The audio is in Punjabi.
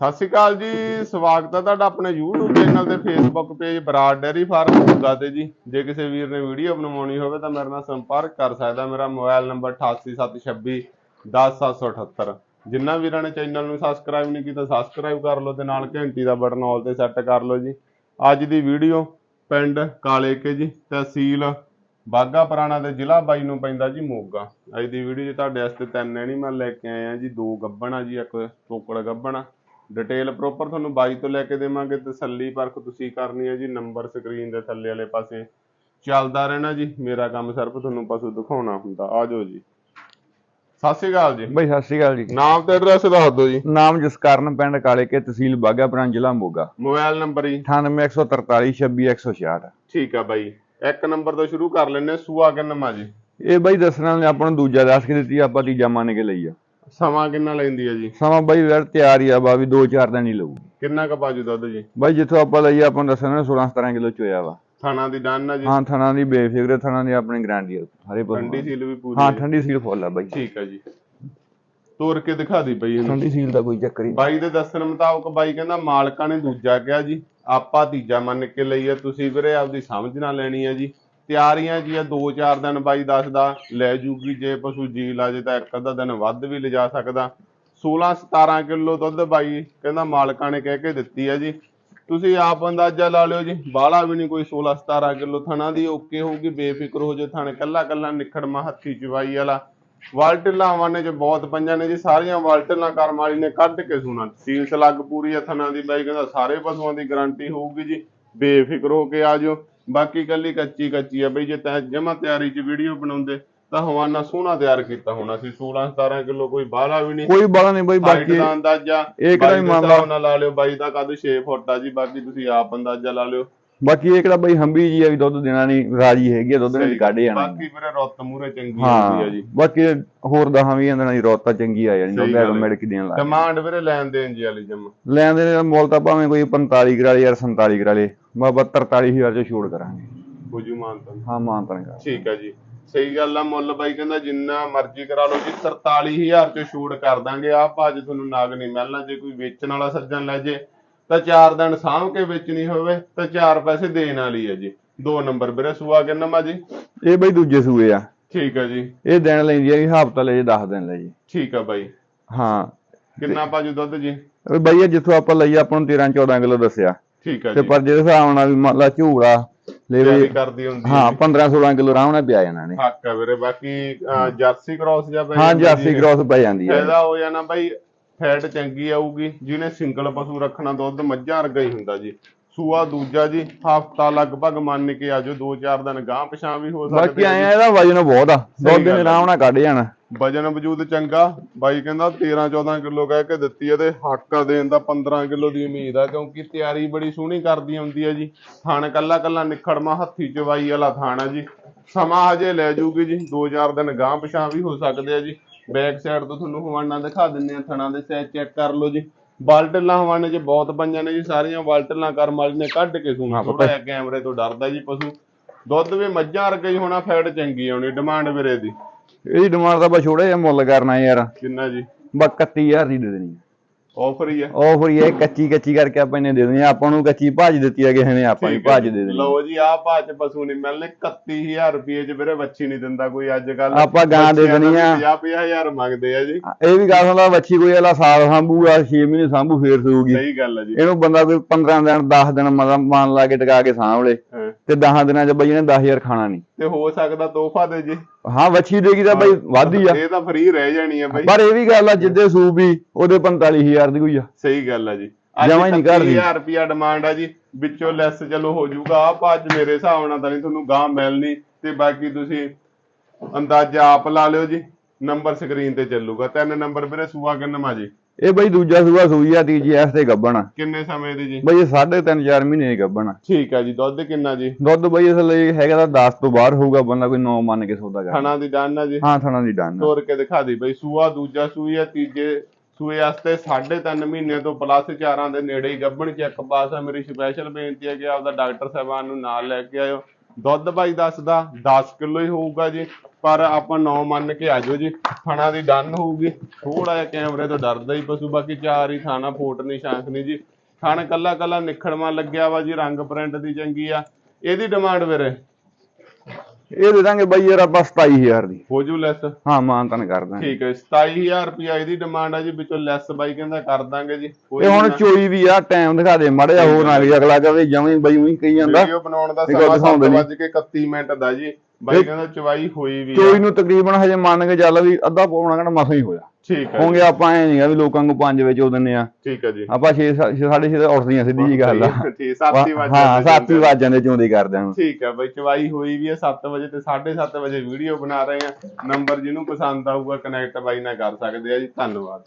ਸਤਿ ਸ਼੍ਰੀ ਅਕਾਲ ਜੀ, ਸਵਾਗਤ ਹੈ ਤੁਹਾਡਾ ਆਪਣੇ YouTube ਚੈਨਲ ਤੇ Facebook page Brar dairy farm Moga ਤੇ ਜੀ। ਜੇ ਕਿਸੇ ਵੀਰ ਨੇ ਵੀਡੀਓ ਬਣਵਾਉਣੀ ਹੋਵੇ ਤਾਂ ਮੇਰੇ ਨਾਲ ਸੰਪਰਕ ਕਰ ਸਕਦਾ, ਮੇਰਾ ਮੋਬਾਈਲ ਨੰਬਰ 8876 10778 ਜਿੰਨਾ ਵੀਰਾਂ ਨੇ ਚੈਨਲ ਨੂੰ ਸਬਸਕ੍ਰਾਈਬ ਨਹੀਂ ਕੀਤਾ ਸਬਸਕ੍ਰਾਈਬ ਕਰ ਲਓ ਤੇ ਨਾਲ ਘੰਟੀ ਦਾ ਬਟਨ ਆਲ ਤੇ ਸੈੱਟ ਕਰ ਲਓ ਜੀ। ਅੱਜ ਦੀ ਵੀਡੀਓ ਪਿੰਡ ਕਾਲੇਕੇ ਜੀ, ਤਹਿਸੀਲ ਬਾਗਾ ਪੁਰਾਣਾ ਦੇ ਜ਼ਿਲ੍ਹਾ ਬਾਈ ਨੂੰ ਪੈਂਦਾ ਜੀ ਮੋਗਾ। ਅੱਜ ਦੀ ਵੀਡੀਓ 'ਚ ਤੁਹਾਡੇ ਵਾਸਤੇ ਤਿੰਨ ਐਨੀਮਲ ਲੈ ਕੇ ਆਏ ਆ ਜੀ, ਦੋ ਗੱਬਣ ਆ ਜੀ, ਇੱਕ ਟੋਕੜ ਗੱਬਣ। ਆ ਡਿਟੇਲ ਪ੍ਰੋਪਰ ਤੁਹਾਨੂੰ ਬਾਈ ਤੋਂ ਲੈ ਕੇ ਦੇਵਾਂਗੇ ਤਸੱਲੀ ਪਰਖ ਤੁਸੀਂ ਕਰਨੀ ਹੈ ਜੀ ਨੰਬਰ ਸਕਰੀਨ ਦੇ ਥੱਲੇ ਵਾਲੇ ਪਾਸੇ। ਚੱਲਦਾ ਰਹਿਣਾ ਜੀ ਮੇਰਾ ਕੰਮ ਸਿਰਫ ਤੁਹਾਨੂੰ ਪਸ਼ੂ ਦਿਖਾਉਣਾ ਹੁੰਦਾ। ਆ ਜਾਓ ਜੀ। ਸਤਿ ਸ਼੍ਰੀ ਅਕਾਲ ਜੀ। ਬਈ ਸਤਿ ਸ਼੍ਰੀ ਅਕਾਲ ਜੀ। ਨਾਮ ਤੇ ਐਡਰੈਸ ਦੱਸ ਦਿਓ ਜੀ। ਨਾਮ ਜਸਕਰਨ ਪਿੰਡ ਕਾਲੇ ਕੇ ਤਹਿਸੀਲ ਬਾਘਾਪੁਰਾਂ ਜ਼ਿਲ੍ਹਾ ਮੋਗਾ। ਮੋਬਾਈਲ ਨੰਬਰ ਜੀ। 9814426166 ਠੀਕ ਆ ਬਾਈ। ਇੱਕ ਨੰਬਰ ਤੋਂ ਸ਼ੁਰੂ ਕਰ ਲੈਨੇ ਸੂਆ ਕਿੰਨਾ ਜੀ? ਇਹ ਬਈ ਦੱਸਣਾ ਨੇ ਆਪਾਂ ਨੂੰ ਦੂਜਾ ਦੱਸ ਕੇ ਦਿੱਤੀ ਆਪਾਂ ਤੀਜਾ ਮੰਨ ਕੇ ਲਈ ਆ ਸਮਾਂ ਕਿੰਨਾ ਲੈਂਦੀ ਹੈ ਜੀ? ਸਮਾਂ ਬਈ ਵੀਰ ਤਿਆਰ ਹੀ ਆ ਬਾ ਵੀ 2-4 ਦਿਨ ਹੀ ਲਊ। ਕਿੰਨਾ ਕ ਬਾਜੂ ਦੁੱਧ ਜੀ? ਬਈ ਜਿੱਥੋਂ ਆਪਾਂ ਲਈ ਆਪਾਂ ਨੂੰ ਦੱਸਣਾ 16-17 ਕਿਲੋ ਚੋਇਆ ਵਾ। ਥਾਣਾ ਦੀ ਡਨ ਆ ਜੀ? ਹਾਂ ਥਣਾ ਦੀ ਬੇਫਿਕਰ ਥਣਾ ਦੀ ਆਪਣੀ ਗਾਰੰਟੀ ਆ ਸਾਰੇ ਪਸ਼ੂ। ਠੰਡੀ ਸੀਲ ਵੀ ਪੂਰੀ ਹਾਂ। ਠੰਡੀ ਸੀਲ ਫੁੱਲ ਆ ਬਈ। ਠੀਕ ਆ ਜੀ। ਤੋਰ ਕੇ ਦਿਖਾ ਦੀ ਬਈ ਠੰਡੀ ਸੀਲ ਦਾ ਕੋਈ ਚੱਕਰ ਬਾਈ ਦੇ ਦੱਸਣ ਮੁਤਾਬਕ ਬਾਈ ਕਹਿੰਦਾ ਮਾਲਕਾਂ ਨੇ ਦੂਜਾ ਕਿਹਾ ਜੀ ਆਪਾਂ ਤੀਜਾ ਮੰਨ ਕੇ ਲਈ ਆ ਤੁਸੀਂ ਵੀਰੇ ਆਪਦੀ ਸਮਝ ਨਾਲ ਲੈਣੀ ਆ ਜੀ। ਤਿਆਰੀਆਂ ਜੀ ਆ? 2-4 ਦਿਨ ਬਾਈ ਦੱਸਦਾ ਲੈ ਜੂਗੀ ਜੇ ਪਸ਼ੂ ਜੀ ਲਾ, ਜੇ ਤਾਂ ਇੱਕ ਅੱਧਾ ਦਿਨ ਵੱਧ ਵੀ ਲਿਜਾ ਸਕਦਾ। 16-17 ਕਿਲੋ ਦੁੱਧ ਬਾਈ ਕਹਿੰਦਾ ਮਾਲਕਾਂ ਨੇ ਕਹਿ ਕੇ ਦਿੱਤੀ ਆ ਜੀ। ਤੁਸੀਂ ਆਪ ਅੰਦਾਜ਼ਾ ਲਾ ਲਿਓ ਜੀ, ਬਾਹਲਾ ਵੀ ਨਹੀਂ ਕੋਈ 16-17 ਕਿਲੋ ਥਣਾ ਦੀ, ਓਕੇ ਹੋਊਗੀ, ਬੇਫਿਕਰ ਹੋ ਜੇ ਥਣ, ਕੱਲਾ ਕੱਲਾ ਨਿਖੜਮਾ ਹੱਥੀ ਚਵਾਈ ਵਾਲਾ। ਵਾਲਟਿਲਾਂ ਵਾਨੇ ਚ ਬਹੁਤ ਪੰਜਾਂ ਨੇ ਜੀ, ਸਾਰੀਆਂ ਵਾਲਟਿਲਾਂ ਕਰਮ ਵਾਲੀ ਨੇ ਕੱਢ ਕੇ ਸੁਣਾ। ਸੀਲਸ ਲੱਗ ਪੂਰੀ ਆ ਥਣਾ ਦੀ, ਬਾਈ ਕਹਿੰਦਾ ਸਾਰੇ ਪਸ਼ੂਆਂ ਦੀ ਗਾਰੰਟੀ ਹੋਊਗੀ ਜੀ, ਬੇਫਿਕਰ ਹੋ ਕੇ ਆ ਜਾਓ। ਬਾਕੀ ਕੱਲੀ ਕੱਚੀ ਕੱਚੀ ਆ ਬਈ ਜੇ ਤੈਂ ਜਮਾ ਤਿਆਰੀ ਚ ਵੀਡੀਓ ਬਣਾਉਂਦੇ ਤਾਂ ਹਵਾਨਾ ਸੋਹਣਾ ਤਿਆਰ ਕੀਤਾ ਹੋਣਾ ਸੀ 16 17 ਕਿਲੋ ਕੋਈ ਬਾਹਲਾ ਵੀ ਨਹੀਂ। ਕੋਈ ਬਾਲਾ ਨਹੀਂ ਬਈ ਬਾਕੀ ਦਾ ਅੰਦਾਜ਼ਾ ਇਹ ਕਿਹੜਾ ਬਾਈ ਹੀ ਦੇ ਮੰਨ ਲਾ- ਹਿਸਾਬ ਨਾਲ ਲਾ ਲਿਓ ਬਾਈ ਦਾ ਕੱਦ 6 ਫੁੱਟ ਆ ਜੀ ਬਾਕੀ ਤੁਸੀਂ ਆਪ ਅੰਦਾਜ਼ਾ ਲਾ ਲਿਓ। ਬਾਕੀ ਇਹ ਕਿਹੜਾ ਬਈ ਹੰਬੀ ਜੀ ਆ ਵੀ ਦੁੱਧ ਦੇਣਾ ਨਹੀਂ ਰਾਜੀ ਹੈਗੀ ਆ ਦੁੱਧ ਨੇ ਕੱਢ ਜਾਣਾ ਬਾਕੀ ਵੀਰੇ ਰੁੱਤ ਮੂਰੇ ਚੰਗੀ ਹੁੰਦੀ ਆ ਹਾਂ ਜੀ। ਬਾਕੀ ਹੋਰ ਦਹਾਂ ਵੀ ਇਹਨਾਂ ਦੀ ਰੋਤਾ ਚੰਗੀ ਆ ਜਾਣੀ ਸਹੀ ਦੁੱਧ ਗੱਲ ਹੈ। ਐਟੋਮੈਟਿਕ ਦੇਣ ਲੱਗ ਡਿਮਾਂਡ ਵੀਰੇ ਲੈਣ ਦੇਣ ਜੀ ਵਾਲੀ ਜਮ। ਲੈਣ ਦੇ ਮੁੱਲ ਤਾਂ ਭਾਵੇਂ ਕੋਈ 45 ਕਰਾ ਲੇ ਯਾਰ 47 ਕਰਾ ਲੇ ਮੈਂ 72 43000 ਚ ਛੋੜ ਕਰਾਂਗੇ। ਬੁਝੂ ਮਾਨਤਾ ਹਾਂ ਮਾਨਤਨ ਕਰ ਠੀਕ ਆ ਜੀ। ਸਹੀ ਗੱਲ ਆ ਮੁੱਲ ਬਾਈ ਕਹਿੰਦਾ ਜਿੰਨਾ ਮਰਜ਼ੀ ਕਰਾ ਲਓ ਜੀ 43000 ਚ ਛੂਟ ਕਰ ਦਾਂਗੇ। ਆ ਭਾਜ ਤੁਹਾਨੂੰ ਨਾਗ ਨਹੀਂ ਮਿਲਣਾ ਜੇ ਕੋਈ ਵੇਚਣ ਵਾਲਾ ਸੱਜਣ ਲੈ ਜੇ ਤਾਂ ਚਾਰ ਦਿਨ ਸਾਂਭ ਕੇ ਵੇਚਣੀ ਹੋਵੇ ਤਾਂ ਚਾਰ ਪੈਸੇ ਦੇਣ ਵਾਲੀ ਆ ਜੀ। ਦੋ ਨੰਬਰ ਵੀਰੇ ਸੂਆ ਕਿੰਨਾ ਮਾ ਜੀ? ਇਹ ਬਈ ਦੂਜੇ ਸੂਏ ਆ। ਠੀਕ ਆ ਜੀ। ਇਹ ਦਿਨ ਲੈਂਦੀ ਆ ਵੀ ਹਫਤਾ ਲੈ ਜੇ 10 ਦਿਨ ਲੈ ਜੀ। ਠੀਕ ਆ ਬਾਈ। ਹਾਂ। ਕਿੰਨਾ ਭਾਜੂ ਦੁੱਧ ਜੀ? ਬਈ ਇਹ ਜਿੱਥੋਂ ਆਪਾਂ ਲਈ ਆਪਾਂ ਨੂੰ 13 14 ਕਿਲੋ ਦੱਸਿਆ। ਠੀਕ ਆ ਤੇ ਜੀ। ਪਰ ਜਿਹਦੇ ਹਿਸਾਬ ਨਾਲ ਵੀ ਮੰਨ ਲਾ ਝੂੜਾ ਲੈ ਤਿਆਰੀ ਵੀ ਕਰਦੀ ਹੁੰਦੀ ਹਾਂ ਆ ਜੀ। 15 16 ਕਿਲੋ ਆਰਾਮ ਨਾਲ ਪਿਆ ਜਾਣਾ ਨੇ ਹੱਕ ਆ ਵੀਰੇ ਬਾਕੀ ਜਰਸੀ ਕ੍ਰਾਸ ਜਾਂ ਹਾਂ ਜਰਸੀ ਕ੍ਰਾਸ ਪੈ ਜਾਂਦੀ ਆ ਫਾਇਦਾ ਹੋ ਜਾਣਾ ਬਾਈ ਫੈਟ ਚੰਗੀ ਆਊਗੀ ਜਿਹਨੇ ਸਿੰਗਲ ਪਸ਼ੂ ਰੱਖਣਾ ਦੁੱਧ ਮੱਝਾਂ ਵਰਗਾ ਹੀ ਹੁੰਦਾ ਜੀ। ਸੂਆ ਦੂਜਾ ਜੀ ਹਫਤਾ ਲਗਭਗ ਮੰਨ ਕੇ ਆਜੋ 2-4 ਦਿਨ ਗਾਂ ਪਛਾਂ ਵੀ ਹੋ ਬਾਕੀ ਸਕਦੇ ਆ ਆਇਆ ਇਹਦਾ ਵਜਨ ਬਹੁਤ ਆ। ਦੁੱਧ ਨੇ। ਆਰਾਮ ਨਾਲ ਕੱਢ ਜਾਣਾ। ਵਜਨ ਵਜੂਦ ਚੰਗਾ। ਬਾਈ ਕਹਿੰਦਾ 13-14 ਕਿਲੋ ਕਹਿ ਕੇ ਦਿੱਤੀ ਆ ਤੇ ਹੱਕ ਦੇਣ ਦਾ 15 ਕਿਲੋ ਦੀ ਉਮੀਦ ਆ ਕਿਉਂਕਿ ਤਿਆਰੀ ਬੜੀ ਸੋਹਣੀ ਕਰਦੀ ਹੁੰਦੀ ਆ ਜੀ। ਥਣ ਕੱਲਾ ਕੱਲਾ ਨਿਖੜਮਾ ਹੱਥੀ ਚਵਾਈ ਵਾਲਾ ਥਾਣ ਜੀ। ਸਮਾਂ ਹਜੇ ਲੈ ਜੂਗੀ ਜੀ 2-4 ਦਿਨ ਗਾਂ ਪਛਾਂ ਵੀ ਹੋ ਸਕਦੇ ਆ ਜੀ। ਬੈਕ ਸਾਈਡ ਤੋਂ ਤੁਹਾਨੂੰ ਹਵਾਨਾ ਦਿਖਾ ਦਿੰਨੇ ਆ ਥਣਾਂ ਦੇ ਸਾਈਜ਼ ਚੈੱਕ ਕਰ ਲਓ ਜੀ। ਬਾਲਟਲਾਂ ਹਵਾਨੇ 'ਚ ਬਹੁਤ ਪੰਜਾਂ ਨੇ ਜੀ ਸਾਰੀਆਂ ਬਾਲਟਲਾਂ ਕਰਮ ਵਾਲੀ ਨੇ ਕੱਢ ਕੇ ਸੁਣਾ ਥੋੜਾ ਜਿਹਾ ਕੈਮਰੇ ਤੋਂ ਡਰਦਾ ਜੀ ਪਸ਼ੂ। ਦੁੱਧ ਵੀ ਮੱਝਾਂ ਵਰਗਾ ਹੀ ਹੋਣਾ ਫੈਟ ਚੰਗੀ ਆਉਣੀ ਡਿਮਾਂਡ ਵੀਰੇ ਦੀ। ਇਹਦੀ ਡਿਮਾਂਡ ਤਾਂ ਬਸ ਛੋੜਾ ਜਿਹਾ ਮੁੱਲ ਕਰਨਾ ਯਾਰ। ਕਿੰਨਾ ਜੀ? ਬਸ 31000 ਦੀ ਦੇ ਦੇਣੀ ਆਫਰ ਹੀ ਆ ਉਹ ਫਿਰ ਇਹ ਕੱਚੀ ਕੱਚੀ ਕਰਕੇ ਆਪਾਂ ਇਹਨੇ ਦੇ ਦੇਣੀ। ਆਪਾਂ ਨੂੰ ਕੱਚੀ ਭਾਜ ਦਿੱਤੀ ਆ ਕਿਸੇ ਨੇ ਆਪਾਂ ਨੂੰ ਹੈ ਭਾਜ। ਦੇ ਦੇਣੀ ਲਓ ਜੀ ਆਹ ਭਾਜ ਪਸ਼ੂ ਨਹੀਂ ਮਿਲਨੇ 31000 ਰੁਪਏ ਚ ਵੀਰੇ ਵੱਛੀ ਨਹੀਂ ਦਿੰਦਾ ਕੋਈ ਅੱਜ ਕੱਲ ਆਪਾਂ ਗਾਂ ਦੇ ਦੇਣੀ ਆ। 50000 ਮੰਗਦੇ ਆ ਜੀ ਇਹ ਵੀ ਗੱਲ ਹੁੰਦਾ ਵੱਛੀ ਕੋਈ ਵਾਲਾ ਸਾਲ ਸਾਂਭੂਗਾ 6 ਮਹੀਨੇ ਸਾਂਭੂ ਫੇਰ ਸੂਗੀ ਸਹੀ ਗੱਲ ਆ ਜੀ ਇਹਨੂੰ ਬੰਦਾ ਕੋਈ 15 ਦਿਨ 10 ਦਿਨ ਮਾਨ ਲਾ ਕੇ ਟਿਕਾ ਕੇ ਸਾਂਭ ਲੇ ਹਾਂ। ਤੇ 10 ਦਿਨਾਂ ਚ ਬਈ ਇਹਨੇ 10000 ਖਾਣਾ ਨਹੀਂ ਤੇ ਹੋ ਸਕਦਾ ਤੋਹਫਾ ਦੇ ਜੀ। ਹਾਂ ਵੱਛੀ ਦੇਗੀ ਤਾਂ ਬਈ ਵਾਧੀ ਆ। ਇਹ ਤਾਂ ਫ੍ਰੀ ਰਹਿ ਜਾਣੀ ਆ ਬਾਈ। ਪਰ ਇਹ ਵੀ ਗੱਲ ਆ ਜਿੱਦੇ ਸੂਪ ਵੀ ਉਹਦੇ 45000 ਦੀ ਕੋਈ ਆ। ਸਹੀ ਗੱਲ ਆ ਜੀ। ਜਮਾਂ ਹੀ ਨਹੀਂ ਘਟਦੀ। 30000 ਰੁਪਿਆ ਡਿਮਾਂਡ ਆ ਜੀ। ਵਿੱਚੋਂ ਲੈਸ ਚਲੋ ਹੋ ਜਾਊਗਾ। ਆਹ ਭਾਜ ਮੇਰੇ ਹਿਸਾਬ ਨਾਲ ਤਾਂ ਨਹੀਂ ਤੁਹਾਨੂੰ ਗਾਂ ਮਿਲਣੀ। ਤੇ ਬਾਕੀ ਤੁਸੀਂ ਅੰਦਾਜ਼ਾ ਆਪ ਲਾ ਲਿਓ ਜੀ। ਨੰਬਰ ਸਕਰੀਨ ਤੇ ਚੱਲੂਗਾ। ਤਿੰਨ ਨੰਬਰ ਵੀਰੇ ਸੂਆ ਕਿੰਨਾ ਜੀ? ਇਹ ਬਈ ਦੂਜਾ ਸੂਆ ਸੂਈ ਆ ਤੀਜੀ ਐਸ ਤੇ ਗੱਬਣ ਕਿੰਨੇ ਸਮੇਂ ਦੀ ਜੀ? ਬਈ ਇਹ ਸਾਢੇ ਤਿੰਨ 4 ਮਹੀਨੇ ਦੀ ਗੱਬਣ ਠੀਕ ਆ ਜੀ ਦੁੱਧ ਕਿੰਨਾ ਜੀ? ਦੁੱਧ ਬਈ ਇਸ ਲਈ ਹੈਗਾ ਤਾਂ 10 ਤੋਂ ਬਾਹਰ ਹੋਊਗਾ ਬੰਦਾ ਕੋਈ 9 ਮੰਨ ਕੇ ਸੌਦਾ ਕਰ। ਥਣਾ ਦੀ ਡਨ ਆ ਜੀ? ਹਾਂ ਥਣਾ ਦੀ ਡਨ ਤੋਰ ਕੇ ਦਿਖਾ ਦੀ ਬਈ ਸੂਆ ਦੂਜਾ ਸੂਈ ਆ ਤੀਜੇ ਸੂਏ ਵਾਸਤੇ 3.5 ਮਹੀਨੇ ਤੋਂ ਪਲੱਸ ਚਾਰਾਂ ਦੇ ਨੇੜੇ ਹੀ ਗੱਭਣ ਚੈੱਕ ਪਾਸ ਆ। ਮੇਰੀ ਸਪੈਸ਼ਲ ਬੇਨਤੀ ਹੈ ਕਿ ਆਪਦਾ ਡਾਕਟਰ ਸਾਹਿਬਾਨ ਨੂੰ ਨਾਲ ਲੈ ਕੇ ਆਇਓ। ਦੁੱਧ ਬਾਈ ਦੱਸਦਾ 10 ਕਿਲੋ ਹੀ ਹੋਊਗਾ ਜੀ, ਪਰ ਆਪਾਂ 9 ਮੰਨ ਕੇ ਆਜੋ ਜੀ, ਥਣਾ ਦੀ ਡਨ ਹੋਊਗੀ। ਥੋੜਾ ਜਿਹਾ ਕੈਮਰੇ ਤੋਂ ਡਰਦਾ ਹੀ ਪਸ਼ੂ, ਬਾਕੀ ਚਾਰ ਹੀ ਥਾਣਾ, ਫੋਟ ਨਹੀਂ ਸ਼ਾਂਖ ਨਹੀਂ ਜੀ। ਥਣ ਕੱਲਾ ਕੱਲਾ ਨਿਖੜਵਾ ਲੱਗਿਆ ਵਾ ਜੀ, ਰੰਗ ਪ੍ਰਿੰਟ ਦੀ ਚੰਗੀ ਆ। ਇਹਦੀ ਡਿਮਾਂਡ ਵੀਰੇ? ਇਹ ਦੇ ਦਾਂਗੇ ਬਾਈ ਯਾਰ ਆਪਾਂ 27000 ਦੀ। ਹੋ ਜੂ ਲੈਸ ਹਾਂ ਮਾਨਤਨ ਕਰ ਦਾਂਗੇ। ਠੀਕ ਹੈ 27000 ਰੁਪਿਆ ਇਹਦੀ ਡਿਮਾਂਡ ਆ ਜੀ ਵਿੱਚੋਂ ਲੈਸ ਬਾਈ ਕਹਿੰਦਾ ਕਰ ਦਾਂਗੇ ਜੀ ਇਹ ਹੁਣ ਚੋਈ ਵੀ ਆ ਟਾਈਮ ਦਿਖਾ ਦੇ ਮੜਾ ਜਾ ਹੋਰ ਨਾ ਵੀ ਅਗਲਾ ਕਹੇ ਜਵੇਂ ਬਾਈ ਉਹੀ ਕਹੀ ਜਾਂਦਾ। ਵੀਡੀਓ ਬਣਾਉਣ ਦਾ ਸਮਾਂ ਦਿਖਾਉਂਦੇ ਨੀ। 7:31 ਮਿੰਟ ਦਾ ਜੀ। ਬਾਈ ਕਹਿੰਦਾ ਚਵਾਈ ਹੋਈ ਵੀ ਆ। ਚੋਈ ਨੂੰ ਤਕਰੀਬਨ ਹਜੇ ਮੰਨ ਕੇ ਚੱਲ ਵੀ ਅੱਧਾ ਪੌਣਾ ਘੰਟਾ ਮਸਾਂ ਹੀ ਹੋਇਆ। ਠੀਕ ਹੈ ਹੋਗੇ ਆਪਾਂ ਐ ਨਹੀਂਗਾ ਵੀ ਲੋਕਾਂ ਨੂੰ 5 ਵਜੇ ਉਹ ਦਿੰਨੇ ਆ। ਠੀਕ ਹੈ ਜੀ। ਆਪਾਂ 6 6:30 ਤੇ ਉੱਠਦੀਆਂ ਸਿੱਧੀ ਜੀ ਗੱਲ ਆ। ਠੀਕ ਸਾਥੀ ਵਜੇ ਹਾਂ ਸਾਥੀ ਵਾਜਾਂ ਦੇ ਚੋਂਦੀ ਕਰਦੇ ਹਾਂ ਠੀਕ ਹੈ ਬਈ ਚਵਾਈ ਹੋਈ ਵੀ ਹੈ 7 ਵਜੇ ਤੇ 7:30 ਵਜੇ ਵੀਡੀਓ ਬਣਾ ਰਹੇ ਆ। ਨੰਬਰ ਜਿਹਨੂੰ ਪਸੰਦ ਆਊਗਾ ਕਨੈਕਟ ਬਾਈ ਨਾਲ ਕਰ ਸਕਦੇ ਆ ਜੀ। ਧੰਨਵਾਦ।